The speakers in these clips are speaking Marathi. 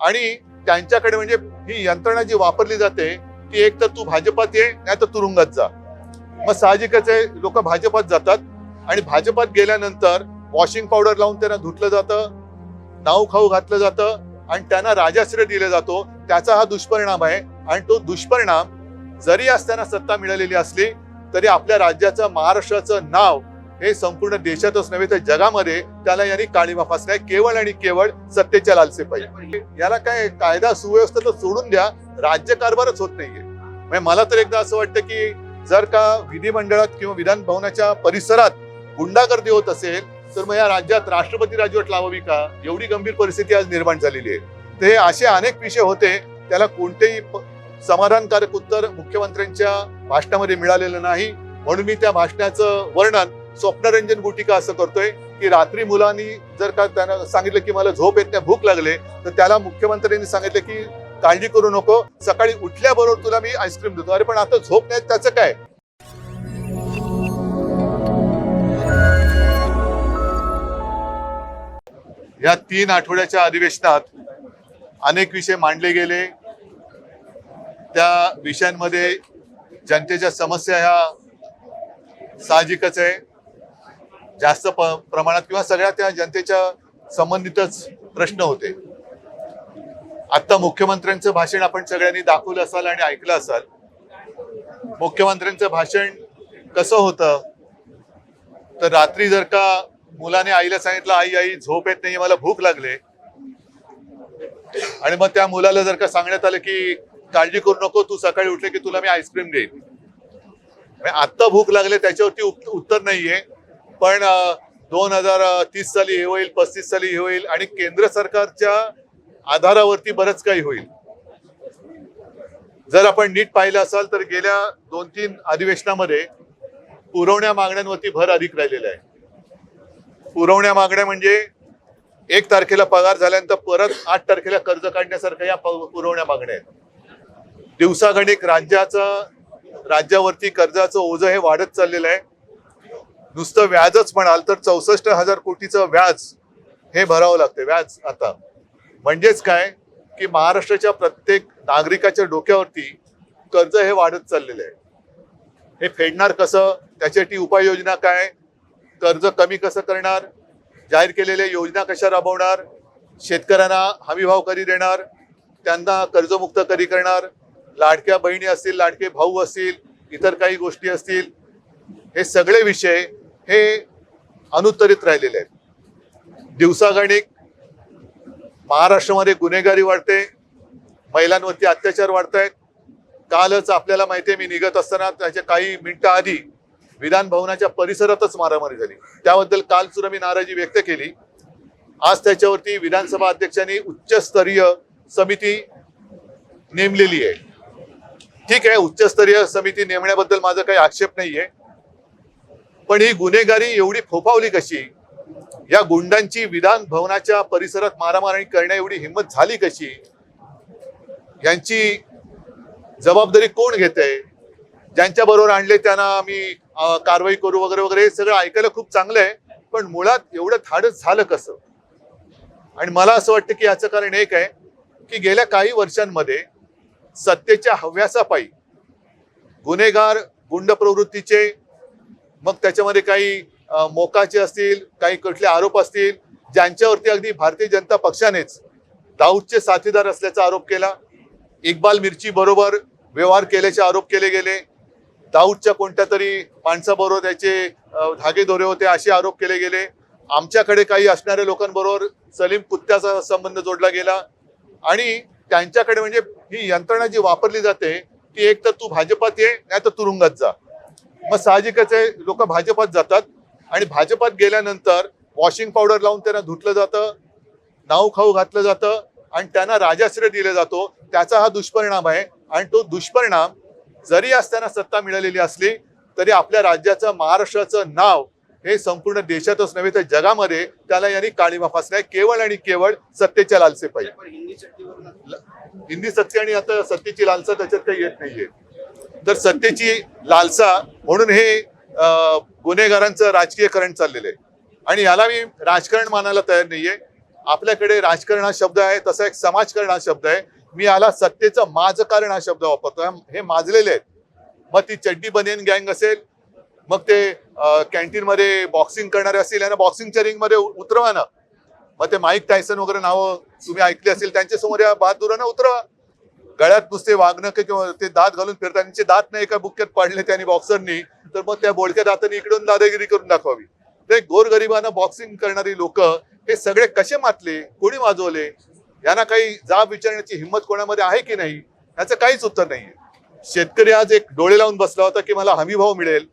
आणि त्यांच्याकडे म्हणजे ही यंत्रणा जी वापरली जाते ती एक तर तू भाजपात ये नाही तर तुरुंगात जा. मग साहजिकच आहे लोक भाजपात जातात आणि भाजपात गेल्यानंतर वॉशिंग पावडर लावून त्यांना धुतलं जातं नाव खाऊ घातलं जातं आणि त्यांना राजाश्रय दिला जातो. त्याचा हा दुष्परिणाम आहे आणि तो दुष्परिणाम जरी असताना सत्ता मिळालेली असली तरी आपल्या राज्याचं महाराष्ट्राचं नाव हे संपूर्ण देशातच नव्हे तर जगामध्ये त्याला यांनी काळीमा फासलाय केवळ आणि केवळ सत्तेच्या लालसे पाहिजे. याला काय कायदा सुव्यवस्था तर सोडून द्या राज्यकारभारच होत नाहीये. म्हणजे मला तर एकदा असं वाटतं की जर का विधिमंडळात किंवा विधान भवनाच्या परिसरात गुंडागर्दी होत असेल तर मग या राज्यात राष्ट्रपती राजवट लावावी का? एवढी गंभीर परिस्थिती आज निर्माण झालेली आहे. तर हे असे अनेक विषय होते त्याला कोणतेही समाधानकारक उत्तर मुख्यमंत्र्यांच्या भाषणामध्ये मिळालेलं नाही. म्हणून मी त्या भाषणाचं वर्णन स्वप्नरंजन गुटिका असं करतोय की रात्री मुलांनी जर का त्यांना सांगितलं की मला झोप येत नाही भूक लागले तर त्याला मुख्यमंत्र्यांनी सांगितलं की काळजी करू नको सकाळी उठल्याबरोबर तुला मी आईस्क्रीम देतो. अरे पण आता झोप नाही त्याचं काय? या तीन आठवड्याच्या अधिवेशनात अनेक विषय मांडले गेले. त्या विषयांमध्ये जनतेच्या समस्या ह्या साहजिकच आहे. जास्त प- प्रमाणात किंवा सगळ्या त्या जनतेच्या संबंधितच प्रश्न होते. आता मुख्यमंत्र्यांचं भाषण आपण सगळ्यांनी दाखवलं असाल आणि ऐकलं असाल. मुख्यमंत्र्यांचं भाषण कसं होतं? तर रात्री जर का मुलाने आईला सांगितलं आई आई झोप येत नाही मला भूक लागले. आणि मग त्या मुलाला जर का सांगण्यात आलं की काळजी करू नको तू सकाळी उठले की तुला मी आईस्क्रीम देईन. म्हणजे आत्ता भूक लागले त्याच्यावरती उत्तर नाहीये. पण दोन हजार तीस साली हे होईल पस्तीस साली हे होईल आणि केंद्र सरकारच्या आधारावरती बरंच काही होईल. जर आपण नीट पाहिलं असाल तर गेल्या दोन तीन अधिवेशनामध्ये पुरवण्या मागण्यांवरती भर अधिक राहिलेला आहे. पुरवण्या मागण्या म्हणजे एक तारखेला पगार झाल्यानंतर परत आठ तारखेला कर्ज काढण्यासारख्या या पुरवण्या मागण्या आहेत. दिवसागणिक राज्याचं राज्यावरती कर्जाचं ओझं हे वाढत चाललेलं आहे. नुसतं व्याजच म्हणाल तर चौसष्ट हजार कोटीचं व्याज हे भरावं लागतं व्याज आता. म्हणजेच काय? की महाराष्ट्राच्या प्रत्येक नागरिकाच्या डोक्यावरती कर्ज हे वाढत चाललेलं आहे. हे फेडणार कसं? त्याच्यासाठी उपाययोजना काय? कर्ज कमी कसं करणार? जाहीर केलेल्या योजना कशा राबवणार? शेतकऱ्यांना हमीभाव करी देणार? त्यांना कर्जमुक्त करी करणार? लाडक्या बहिणी असतील लाडके भाऊ असतील इतर काही गोष्टी असतील हे सगळे विषय हे अनुत्तरित राहिलेले आहेत. दिवसागणिक महाराष्ट्रामध्ये गुन्हेगारी वाढते महिलांवरती अत्याचार वाढत आहेत कालच आपल्याला माहिती आहे मी निघत असताना त्याच्या काही मिनिटं आधी विधान भवनाच्या परिसरातच मारामारी झाली. त्याबद्दल काल सुद्धा मी नाराजी व्यक्त केली. आज त्याच्यावरती विधानसभा अध्यक्षांनी उच्चस्तरीय समिती नेमलेली आहे. ठीक आहे उच्चस्तरीय समिती नेमण्याबद्दल माझा काही आक्षेप नाहीये. पण ही गुन्हेगारी एवढी फोफावली कशी? या गुंडांची विधान भवनाच्या परिसरात मारामारी करण्या एवढी हिंमत झाली कशी? यांची जबाबदारी कोण घेते ज्यांच्या बरोबर आणले त्यांना आम्ही कारवाई करू वगैरे वगैरे हे सगळं ऐकायला खूप चांगलं आहे. पण मुळात एवढं धाडस झालं कसं? आणि मला असं वाटतं की याचं कारण एक आहे की गेल्या काही वर्षांमध्ये सत्तेच्या हव्यासापायी गुन्हेगार गुंड प्रवृत्तीचे मग त्याच्यामध्ये काही मोकाचे असतील काही कुठले आरोप असतील ज्यांच्यावरती अगदी भारतीय जनता पक्षानेच दाऊदचे साथीदार असल्याचा आरोप केला. इक्बाल मिरची बरोबर व्यवहार केल्याचे आरोप केले गेले. दाऊदच्या कोणत्या तरी माणसाबरोबर त्याचे धागे धागेदोरे होते असे आरोप केले गेले. आमच्याकडे काही असणाऱ्या लोकांबरोबर सलीम कुत्त्याचा संबंध जोडला गेला. आणि त्यांच्याकडे म्हणजे ही यंत्रणा जी वापरली जाते ती एक तर तू भाजपात ये नाही तर तुरुंगात जा. मग साहजिकच आहे लोक भाजपात जातात आणि भाजपात गेल्यानंतर वॉशिंग पावडर लावून त्यांना धुतलं जातं नाव खाऊ घातलं जातं आणि त्यांना राजाश्रय दिला जातो. त्याचा हा दुष्परिणाम आहे आणि तो दुष्परिणाम जरी असताना सत्ता मिळालेली असली तरी आपल्या राज्याचं महाराष्ट्राचं नाव हे संपूर्ण देशातच नव्हे तर जगामध्ये त्याला यांनी काळीमा फासलाय. केवळ आणि केवळ सत्तेच्या लालसे पाहिजे हिंदी सत्ते आणि आता सत्तेची लालसा त्याच्यात काही येत नाहीये. तर सत्तेची लालसा म्हणून हे गुन्हेगारांचं राजकीयकरण चाललेलं आहे. आणि याला मी राजकारण मानायला तयार नाहीये. आपल्याकडे राजकारण हा शब्द आहे तसा एक समाजकारण हा शब्द आहे. मी याला सत्तेचं माजकारण हा शब्द वापरतोय. हे माजलेले आहेत. मग ती चड्डी बनियन गँग असेल मग ते कॅन्टीनमध्ये बॉक्सिंग करणारे असतील यांना बॉक्सिंगच्या रिंगमध्ये उतरवा ना. मग ते माईक टायसन वगैरे नावं तुम्ही ऐकली असेल त्यांच्यासमोर या बहादुरांना उतरवा. गळ्यात नुसते वागणं किंवा ते दात घालून फिरतात. त्यांचे दात नाही एका बुक्यात पाडले त्यांनी बॉक्सरनी तर मग त्या बोडक्या दातांनी इकडून दादागिरी करून दाखवावी. ते गोरगरिबांना बॉक्सिंग करणारी लोक हे सगळे कसे मातले? कोणी वाजवले यांना काही जाब विचारण्याची हिंमत कोणामध्ये आहे की नाही? याचं काहीच उत्तर नाहीये. शेतकरी आज एक डोळे लावून बसला होता की मला हमी भाव मिळेल.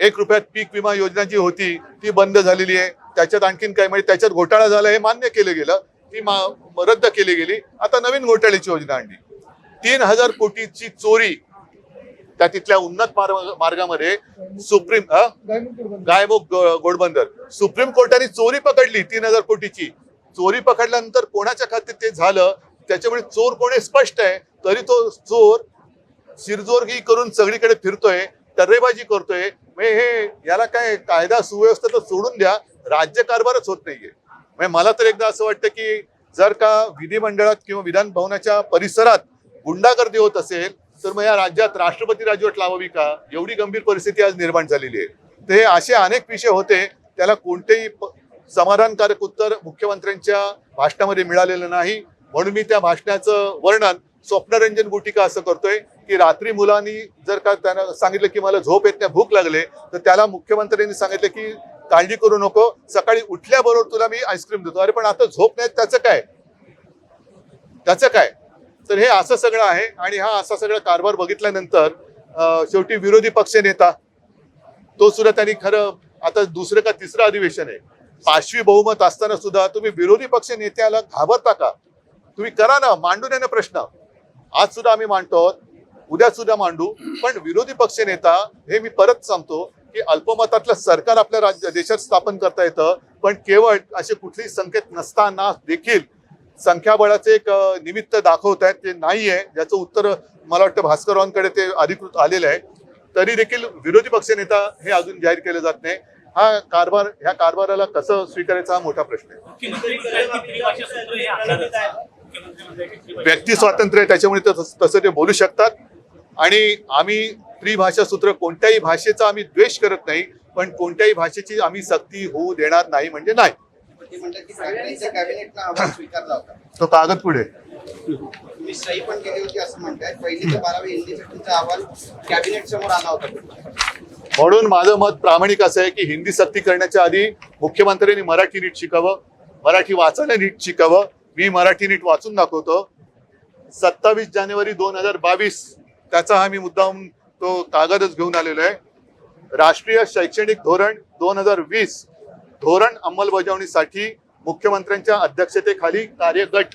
एक रुपयात पीक विमा योजना जी होती ती बंद झालेली आहे. त्याच्यात आणखीन काय म्हणजे त्याच्यात घोटाळा झाला हे मान्य केलं गेलं. ती मा- रद्द केली गेली. आता नवीन घोटाळ्याची योजना आणली. तीन हजार कोटीची चोरी त्या तिथल्या उन्नत मार्गामध्ये सुप्रीम गायमुख गोडबंदर. सुप्रीम कोर्टाने चोरी पकडली तीन हजार कोटीची. चोरी पकडल्यानंतर कोणाच्या खात्यात ते झालं? त्याच्यामुळे चोर कोणी स्पष्ट आहे तरी तो चोर शिरजोरगी करून सगळीकडे फिरतोय टर्रेबाजी करतोय. हे याला काय कायदा सुव्यवस्था तर सोडून द्या राज्य कारभारच होत नाहीये. मला तर एकदा असं वाटतं की जर का विधिमंडळात किंवा विधान भवनाच्या परिसरात गुंडागर्दी होत असेल तर मग या राज्यात राष्ट्रपती राजवट लावावी का? एवढी गंभीर परिस्थिती आज निर्माण झालेली आहे. तर हे असे अनेक विषय होते त्याला कोणतेही समाधानकारक उत्तर मुख्यमंत्र्यांच्या भाषणामध्ये मिळालेलं नाही. म्हणून मी त्या भाषणाचं वर्णन स्वप्नरंजन गुटिका असं करतोय की रात्री मुलांनी जर का त्यानं सांगितलं की मला झोप येत नाही भूक लागले तर त्याला मुख्यमंत्र्यांनी सांगितलं की काळजी करू नको सकाळी उठल्याबरोबर तुला मी आईस्क्रीम देतो. अरे पण आता झोप नाही त्याचं काय? त्याचं काय? तर हे असं सगळं आहे आणि हा असा सगळा कारभार बघितल्यानंतर शेवटी विरोधी पक्ष नेता तो सुद्धा त्यांनी खरं आता दुसरं का तिसरं अधिवेशन आहे. पाचवी बहुमत असताना सुद्धा तुम्ही विरोधी पक्ष नेत्याला घाबरता का? तुम्ही करा ना मांडून नये ना प्रश्न. आज सुद्धा आम्ही मांडतो उद्या सुद्धा मांडू पण विरोधी पक्ष नेता हे मी परत सांगतो की अल्पमतातलं सरकार आपल्या राज्य देशात स्थापन करता येतं पण केवळ असे कुठलेही संकेत नसताना देखील संख्याबळाचे एक निमित्त दाखवत आहेत ते नाहीये. ज्याचं उत्तर मला वाटतं भास्कररावांकडे ते अधिकृत आलेलं आहे. तरी देखील विरोधी पक्ष नेता हे अजून जाहीर केलं जात नाही. हा कारभार ह्या कारभाराला कसं स्वीकारायचा हा मोठा प्रश्न आहे. व्यक्ती स्वातंत्र्य आहे त्याच्यामुळे तस- तसं ते बोलू शकतात. आणि आम्ही त्रिभाषा सूत्र कोणत्याही भाषेचा आम्ही द्वेष करत नाही पण कोणत्याही भाषेची आम्ही सक्ती होऊ देणार नाही म्हणजे नाही. ते म्हणतात की सगळ्यांच्या कॅबिनेटला अहवाल स्वीकारला होता. तो कागद पुढे. तुम्ही सही पण केली होती असं म्हणताय. पहिली ते बारावी अहवाल कॅबिनेट समोर आला होता. म्हणून माझं मत प्रामाणिक असं आहे की हिंदी सक्ती करण्याच्या आधी मुख्यमंत्र्यांनी मराठी नीट शिकावं मराठी वाचायला नीट शिकावं. मी मराठी नीट वाचून दाखवतो. सत्तावीस जानेवारी दोन हजार बावीस त्याचा हा मी मुद्दाम तो कागदच घेऊन आलेलो आहे. राष्ट्रीय शैक्षणिक धोरण दोन हजार वीस धोरण अंमलबजावणीसाठी मुख्यमंत्र्यांच्या अध्यक्षतेखाली कार्यगट.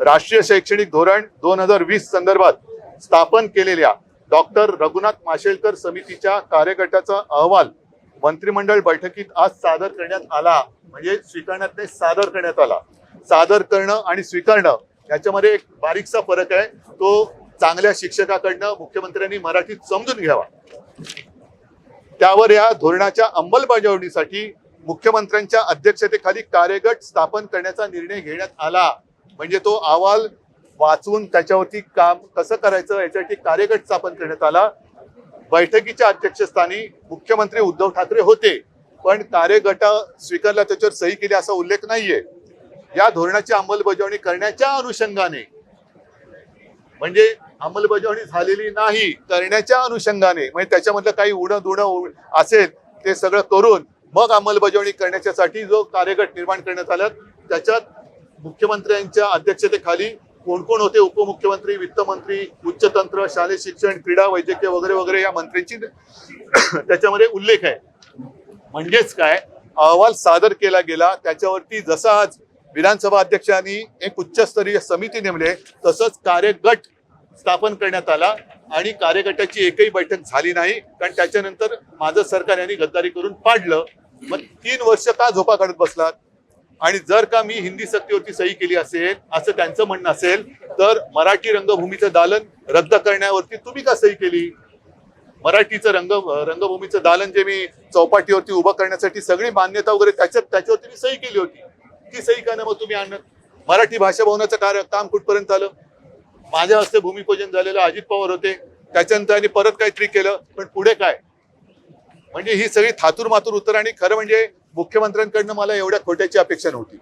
राष्ट्रीय शैक्षणिक धोरण दोन हजार वीस संदर्भात स्थापन केलेल्या डॉक्टर रघुनाथ माशेलकर समितीच्या कार्यगटाचा अहवाल मंत्रिमंडळ बैठकीत आज सादर करण्यात आला. म्हणजे स्वीकारण्यात नाही सादर करण्यात आला. सादर करणं आणि स्वीकारणं याच्यामध्ये एक बारीकसा फरक आहे. तो चांगल्या शिक्षकाकडनं मुख्यमंत्र्यांनी मराठीत समजून घ्यावा. त्यावर या धोरणाच्या अंमलबजावणीसाठी मुख्यमंत्र्यांच्या अध्यक्षतेखाली कार्यगट स्थापन करण्याचा निर्णय घेण्यात आला. म्हणजे तो अहवाल वाचून त्याच्यावरती काम कसं करायचं याच्यासाठी कार्यगट स्थापन करण्यात आला. बैठकीच्या अध्यक्षस्थानी मुख्यमंत्री उद्धव ठाकरे होते पण कार्यगटा स्वीकारला त्याच्यावर सही केली असा उल्लेख नाहीये. या धोरणाची अंमलबजावणी करण्याच्या अनुषंगाने म्हणजे अंमलबजावणी झालेली नाही करण्याच्या अनुषंगाने म्हणजे त्याच्यामधलं काही उडं दुडं असेल ते सगळं करून मग अंमलबजावणी करण्याच्यासाठी जो कार्यगट निर्माण करण्यात आला त्याच्यात मुख्यमंत्र्यांच्या अध्यक्षतेखाली कोण कोण होते? उपमुख्यमंत्री वित्तमंत्री उच्चतंत्र शालेय शिक्षण क्रीडा वैद्यकीय वगैरे वगैरे या मंत्र्यांची त्याच्यामध्ये उल्लेख आहे. म्हणजेच काय? अहवाल सादर केला गेला त्याच्यावरती जसा आज विधानसभा अध्यक्षांनी एक उच्चस्तरीय समिती नेमले तसंच कार्यगट स्थापन करण्यात आला आणि कार्यगटाची एकही बैठक झाली नाही. कारण त्याच्यानंतर माझं सरकार यांनी गद्दारी करून पाडलं. मग तीन वर्ष का झोपा काढत बसलात? आणि जर का मी हिंदी सक्तीवरती सही केली असेल असं त्यांचं म्हणणं असेल तर मराठी रंगभूमीचं दालन रद्द करण्यावरती तुम्ही का सही केली? मराठीचं रंग रंगभूमीचं दालन जे मी चौपाटीवरती उभं करण्यासाठी सगळी मान्यता वगैरे त्याच्यात त्याच्यावरती मी सही केली होती. ती सही का मग तुम्ही आणत मराठी भाषा भवनाचं कार्य काम कुठपर्यंत आलं? माझ्या हस्ते भूमिपूजन झालेलं अजित पवार होते. त्याच्यानंतर आणि परत काहीतरी केलं पण पुढे काय? म्हणजे ही सगळी थातूर मातूर उत्तर आणि खरं म्हणजे मुख्यमंत्र्यांकडनं मला एवढ्या खोट्याची अपेक्षा नव्हती.